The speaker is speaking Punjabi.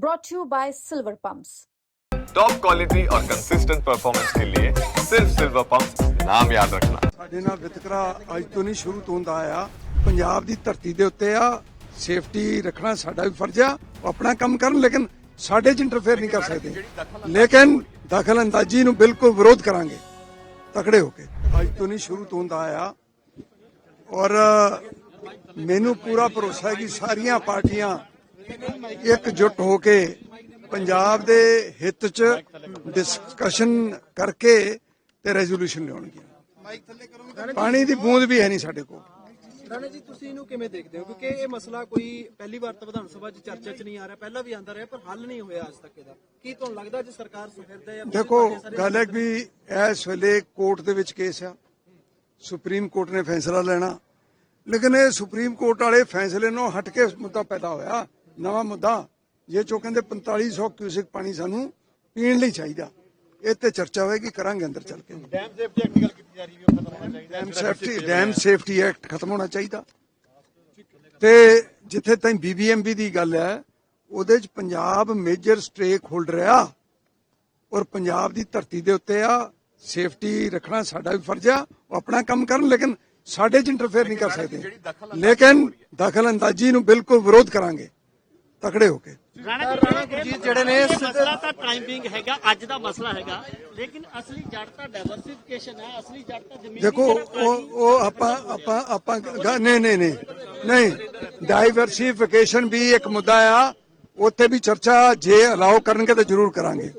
brought to you by Silver Pumps. Top quality और कंसिस्टेंट परफॉर्मेंस के लिए सिर्फ सिल्वर पंप नाम याद रखना ਸਾਡੇ ਨਾਲ ਵਿਤਕਰਾ ਅੱਜ ਤੋਂ ਨਹੀਂ ਸ਼ੁਰੂ ਤੋਂ ਹੁੰਦਾ ਆਇਆ ਪੰਜਾਬ ਦੀ ਧਰਤੀ ਦੇ ਉੱਤੇ ਆ ਸੇਫਟੀ ਰੱਖਣਾ ਸਾਡਾ ਵੀ ਫਰਜ਼ ਆ ਉਹ ਆਪਣਾ ਕੰਮ ਕਰਨ ਲੇਕਿਨ ਸਾਡੇ 'ਚ ਇੰਟਰਫੇਅਰ ਨਹੀਂ ਕਰ ਸਕਦੇ ਲੇਕਿਨ ਦਖਲ ਅੰਦਾਜ਼ੀ ਨੂੰ ਬਿਲਕੁਲ ਵਿਰੋਧ ਕਰਾਂਗੇ ਤਕੜੇ ਹੋ ਕੇ ਅੱਜ ਤੋਂ ਨਹੀਂ ਸ਼ੁਰੂ ਤੋਂ ਹੁੰਦਾ ਆਇਆ ਔਰ ਮੈਨੂੰ ਪੂਰਾ ਭਰੋਸਾ ਹੈ ਕਿ ਸਾਰੀਆਂ ਪਾਰਟੀਆਂ ਇਕਜੁੱਟ ਹੋ ਕੇ ਪੰਜਾਬ ਦੇ ਹਿੱਤ 'ਚ ਡਿਸਕਸ਼ਨ ਕਰਕੇ ਤੇ ਰੈਜ਼ੋਲੂਸ਼ਨ ਲਿਆਉਣਗੀਆਂ। ਪਾਣੀ ਦੀ ਬੂੰਦ ਵੀ ਹੈ ਨਹੀਂ ਸਾਡੇ ਕੋਲ। ਰਾਣਾ ਜੀ ਤੁਸੀਂ ਇਹਨੂੰ ਕਿਵੇਂ ਦੇਖਦੇ ਹੋ? ਕਿਉਂਕਿ ਇਹ ਮਸਲਾ ਕੋਈ ਪਹਿਲੀ ਵਾਰ ਤਾਂ ਵਿਧਾਨ ਸਭਾ 'ਚ ਚਰਚਾ 'ਚ ਨਹੀਂ ਆ ਰਿਹਾ ਪਹਿਲਾਂ ਵੀ ਆਂਦਾ ਰਿਹਾ ਪਰ ਹੱਲ ਨਹੀਂ ਹੋਇਆ ਅੱਜ ਤੱਕ ਇਹਦਾ। ਕੀ ਤੁਹਾਨੂੰ ਲੱਗਦਾ ਜੇ ਸਰਕਾਰ ਸੁਹਿਰਦ ਹੈ ਦੇਖੋ ਗੱਲ ਹੈ ਵੀ ਇਸ ਵੇਲੇ ਕੋਰਟ ਦੇ ਵਿੱਚ ਕੇਸ ਆ। ਸੁਪਰੀਮ ਕੋਰਟ ਨੇ ਫੈਸਲਾ ਲੈਣਾ। ਲੇਕਿਨ ਇਹ ਸੁਪਰੀਮ ਕੋਰਟ ਵਾਲੇ ਫੈਸਲੇ ਨੂੰ ਹਟ ਕੇ ਮੁੱਦਾ ਪੈਦਾ ਹੋਇਆ। ਨਵਾਂ ਮੁੱਦਾ ਜੇ ਚੋ ਕਹਿੰਦੇ 4500 ਕਿਊਸਿਕ ਪਾਣੀ ਸਾਨੂੰ ਪੀਣ ਲਈ ਚਾਹੀਦਾ ਇਹ ਤੇ ਚਰਚਾ ਹੋਏਗੀ ਕਰਾਂਗੇ ਅੰਦਰ ਚੱਲ ਕੇ। ਡੈਮ ਸੇਫਟੀ ਐਕਟ ਦੀ ਗੱਲ ਕੀਤੀ ਜਾ ਰਹੀ ਹੈ ਉਹ ਖਤਮ ਹੋਣਾ ਚਾਹੀਦਾ dam safety dam safety act ਖਤਮ ਹੋਣਾ ਚਾਹੀਦਾ। ਤੇ ਜਿੱਥੇ ਤਾਈਂ ਬੀਬੀਐਮਬੀ ਦੀ ਗੱਲ ਹੈ ਉਹਦੇ ਚ ਪੰਜਾਬ ਮੇਜਰ ਸਟੇਕ ਹੋਲਡਰ ਆ ਔਰ ਪੰਜਾਬ ਦੀ ਧਰਤੀ ਦੇ ਉੱਤੇ ਆ ਸੇਫਟੀ ਰੱਖਣਾ ਸਾਡਾ ਵੀ ਫਰਜ਼ ਆ ਉਹ ਆਪਣਾ ਕੰਮ ਕਰਨ ਲੇਕਿਨ ਸਾਡੇ 'ਚ ਇੰਟਰਫੇਅਰ ਨਹੀਂ ਕਰ ਸਕਦੇ। ਲੇਕਿਨ ਦਖਲ ਅੰਦਾਜ਼ੀ ਨੂੰ ਬਿਲਕੁਲ ਵਿਰੋਧ ਕਰਾਂਗੇ। ਤਕੜੇ ਹੋ ਕੇ। ਰਾਣਾ ਗੁਰਜੀਤ ਜਿਹੜੇ ਨੇ ਮਸਲਾ ਤਾਂ ਟਾਈਮਿੰਗ ਹੈਗਾ ਅੱਜ ਦਾ ਮਸਲਾ ਹੈਗਾ। ਲੇਕਿਨ ਅਸਲੀ ਜੜ ਤਾਂ ਡਾਈਵਰਸਿਫਿਕੇਸ਼ਨ ਹੈ ਅਸਲੀ ਜੜ ਤਾਂ ਜ਼ਮੀਨ ਦੇਖੋ ਉਹ ਉਹ ਆਪਾਂ ਆਪਾਂ ਆਪਾਂ ਨਹੀਂ ਨਹੀਂ ਨਹੀਂ ਨਹੀਂ। ਡਾਈਵਰਸਿਫਿਕੇਸ਼ਨ ਵੀ ਇੱਕ ਮੁੱਦਾ ਆ ਉੱਥੇ ਵੀ ਚਰਚਾ ਜੇ ਅਲਾਉ ਕਰਨਗੇ ਤਾਂ ਜ਼ਰੂਰ ਕਰਾਂਗੇ।